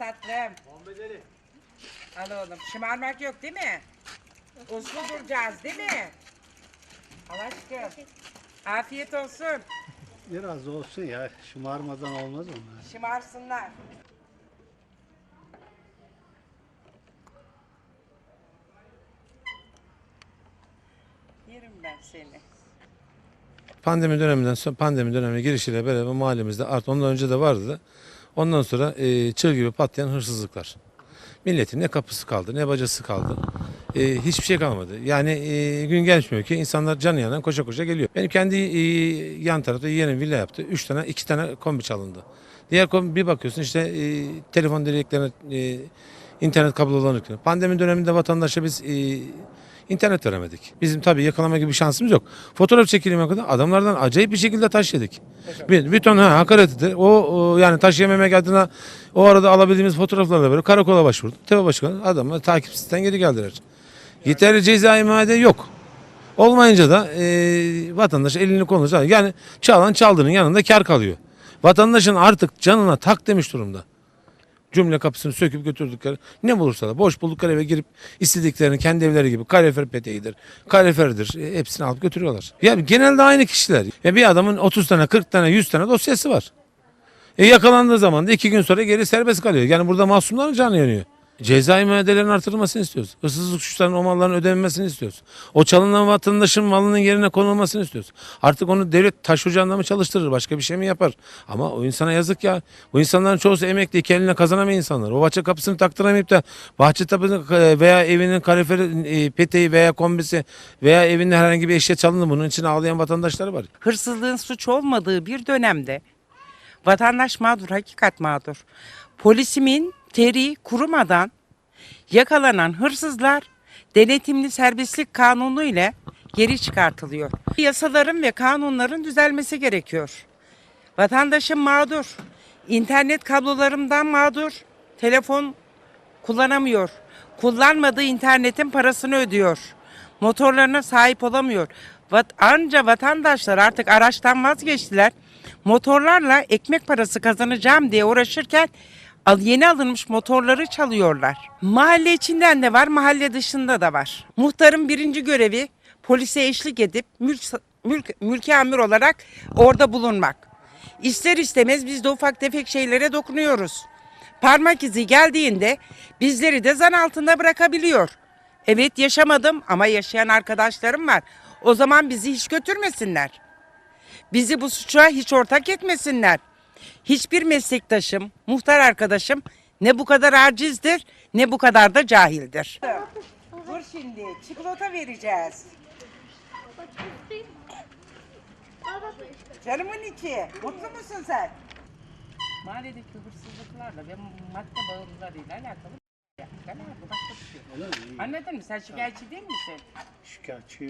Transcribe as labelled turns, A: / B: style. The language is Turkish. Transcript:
A: tatlım. Al oğlum. Şımarmak yok değil mi? Uslu duracağız değil mi? Al aşkım. Afiyet olsun.
B: Biraz olsun ya. Şımarmadan olmaz onlar.
A: Şımarsınlar. Yerim ben seni.
C: Pandemi döneminden sonra pandemi dönemine girişiyle beraber mahallemizde artık ondan önce de vardı da ondan sonra e, çığ gibi patlayan hırsızlıklar. Milletin ne kapısı kaldı ne bacası kaldı. E, hiçbir şey kalmadı. Yani e, gün geçmiyor ki insanlar canı yanan koşa koşa geliyor. Benim kendi e, yan tarafta yeğenim villa yaptı. Üç tane iki tane kombi çalındı. Diğer kombi bir bakıyorsun işte e, telefon direklerine e, internet kablolarını Pandemi döneminde vatandaşa biz e, İnternet veremedik. Bizim tabii yakalama gibi bir şansımız yok. Fotoğraf çekilime kadar adamlardan acayip bir şekilde taş yedik. Bir, bir ton ha, hakaretidir. O, o yani taş yememek adına o arada alabildiğimiz fotoğraflarla böyle karakola başvurduk. Tepe başkanı adamlar takipsizden geri geldiler. Yeterli cezai muayene yok. Olmayınca da e, vatandaş elini sallıyor. Yani çalan çaldığının yanında kar kalıyor. Vatandaşın artık canına tak demiş durumda. Cümle kapısını söküp götürdükleri ne bulursa da boş buldukları eve girip istediklerini kendi evleri gibi kalorifer peteğidir, kaloriferdir e, hepsini alıp götürüyorlar. Ya genelde aynı kişiler. Ya bir adamın 30 tane 40 tane 100 tane dosyası var. E yakalandığı zaman da iki gün sonra geri serbest kalıyor. Yani burada masumların canı yanıyor. Cezai müeyyidelerin artırılmasını istiyoruz. Hırsızlık suçlarının o malların ödenmesini istiyoruz. O çalınan vatandaşın malının yerine konulmasını istiyoruz. Artık onu devlet taş ocağında mı çalıştırır, başka bir şey mi yapar? Ama o insana yazık ya. Bu insanların çoğusu emekli, iki kazanamayan insanlar. O bahçe kapısını taktıramayıp da bahçe tapını veya evinin kaloriferi, e, peteği veya kombisi veya evinde herhangi bir eşya çalındı bunun için ağlayan vatandaşlar var.
A: hırsızlığın suç olmadığı bir dönemde vatandaş mağdur, hakikat mağdur. Polisimin teri kurumadan yakalanan hırsızlar denetimli serbestlik kanunu ile geri çıkartılıyor. Yasaların ve kanunların düzelmesi gerekiyor. Vatandaşım mağdur. İnternet kablolarımdan mağdur. Telefon kullanamıyor. Kullanmadığı internetin parasını ödüyor. Motorlarına sahip olamıyor. Anca vatandaşlar artık araçtan vazgeçtiler. Motorlarla ekmek parası kazanacağım diye uğraşırken al- yeni alınmış motorları çalıyorlar. Mahalle içinden de var, mahalle dışında da var. Muhtarın birinci görevi polise eşlik edip mülk, mülk, mülki amir olarak orada bulunmak. İster istemez biz de ufak tefek şeylere dokunuyoruz. Parmak izi geldiğinde bizleri de zan altında bırakabiliyor. Evet yaşamadım ama yaşayan arkadaşlarım var. O zaman bizi hiç götürmesinler. Bizi bu suça hiç ortak etmesinler. Hiçbir meslektaşım, muhtar arkadaşım ne bu kadar acizdir ne bu kadar da cahildir. Dur şimdi çikolata vereceğiz. Canımın içi. Mutlu musun sen? Mahalledeki hırsızlıklarla ve madde bağımlılarıyla alakalı başka bir şey. Anladın mı? Sen şikayetçi değil misin?
B: Şikayetçi